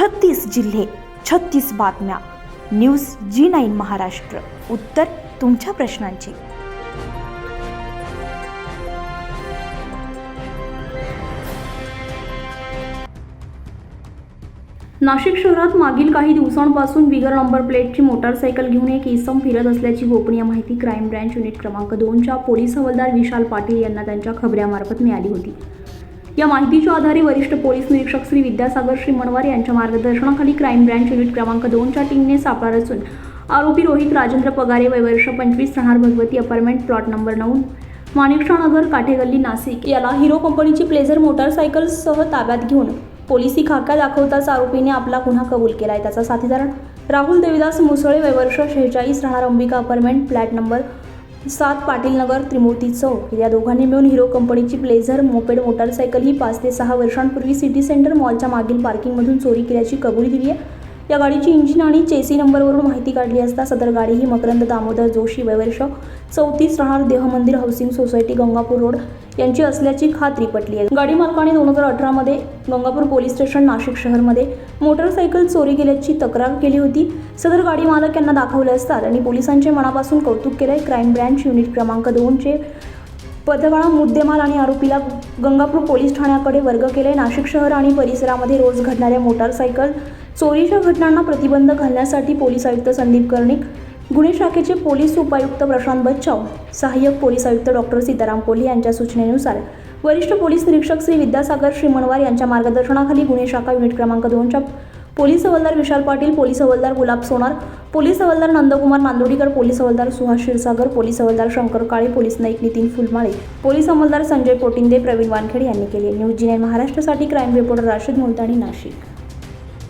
छत्तीस जिल्हे छत्तीस बातम्या. News G nine Maharashtra. उत्तर तुमच्या प्रश्नांची. नाशिक शहरात मागील काही दिवसांपासून बिगर नंबर प्लेटची मोटारसायकल घेऊन एक इसम फिरत असल्याची गोपनीय माहिती क्राईम ब्रँच युनिट क्रमांक दोनच्या पोलीस हवालदार विशाल पाटील यांना त्यांच्या खबऱ्यामार्फत मिळाली होती. या माहितीच्या आधारे वरिष्ठ पोलीस निरीक्षक श्री विद्यासागर श्रीमणवार यांच्या मार्गदर्शनाखाली क्राईम ब्रँच युनिट क्रमांक दोनच्या टीमने सापळा रचून आरोपी रोहित राजेंद्र पगारे वय वर्ष पंचवीस राहणार भगवती अपार्टमेंट प्लॉट नंबर नऊ माणिकशा नगर काठेगल्ली नाशिक. याला हिरो कंपनीची प्लेझर मोटारसायकलसह ताब्यात घेऊन पोलिसी खाका दाखवताच आरोपीने आपला गुन्हा कबूल केला आहे त्याचा साथीदार राहुल देविदास मुसळे वय वर्ष शेहेचाळीस राहणार अंबिका अपार्टमेंट फ्लॅट नंबर सात पाटील नगर त्रिमूर्ती चौक. या दोघांनी मिळून हिरो कंपनीची प्लेझर मोपेड मोटारसायकल ही पाच ते सहा वर्षांपूर्वी सिटी सेंटर मॉलच्या मागील पार्किंगमधून चोरी केल्याची कबुली दिली आहे. या गाडीची इंजिन आणि चेसी नंबरवरून माहिती काढली असता सदर गाडी ही मकरंद दामोदर जोशी वयवर्ष चौतीस राहणार Dehmandir housing society Gangapur road यांची असल्याची खात्री पटली आहे. गाडी मालकाने दोन हजार अठरामध्ये गंगापूर पोलीस स्टेशन नाशिक शहरमध्ये मोटरसायकल चोरी केल्याची तक्रार केली होती. सदर गाडी मालक यांना दाखवले असतात आणि पोलिसांचे मनापासून कौतुक केले. क्राईम ब्रँच युनिट क्रमांक दोनचे पथकाळा मुद्देमाल आणि आरोपीला गंगापूर पोलीस ठाण्याकडे वर्ग केले. नाशिक शहर आणि परिसरामध्ये रोज घडणाऱ्या मोटारसायकल चोरीच्या घटनांना प्रतिबंध घालण्यासाठी पोलीस आयुक्त संदीप कर्णिक गुन्हे शाखेचे पोलीस उपायुक्त प्रशांत बच्चाव सहाय्यक पोलीस आयुक्त डॉक्टर सीताराम कोल्हे यांच्या सूचनेनुसार वरिष्ठ पोलीस निरीक्षक श्री विद्यासागर श्रीमणवार यांच्या मार्गदर्शनाखाली गुन्हे शाखा युनिट क्रमांक दोनच्या पोलीस हवालदार विशाल पाटील पोलीस हवालदार गुलाब सोनार पोलीस हवालदार नंदकुमार नांदोडीकर पोलीस हवालदार सुहास क्षीरसागर पोलीस हवालदार शंकर काळे पोलीस नाईक नितीन फुलमाळे पोलीस हवालदार संजय पोटिंदे प्रवीण वानखेडे यांनी केले न्यूज जिने महाराष्ट्रासाठी क्राईम रिपोर्टर राशीद मुलतानी नाशिक.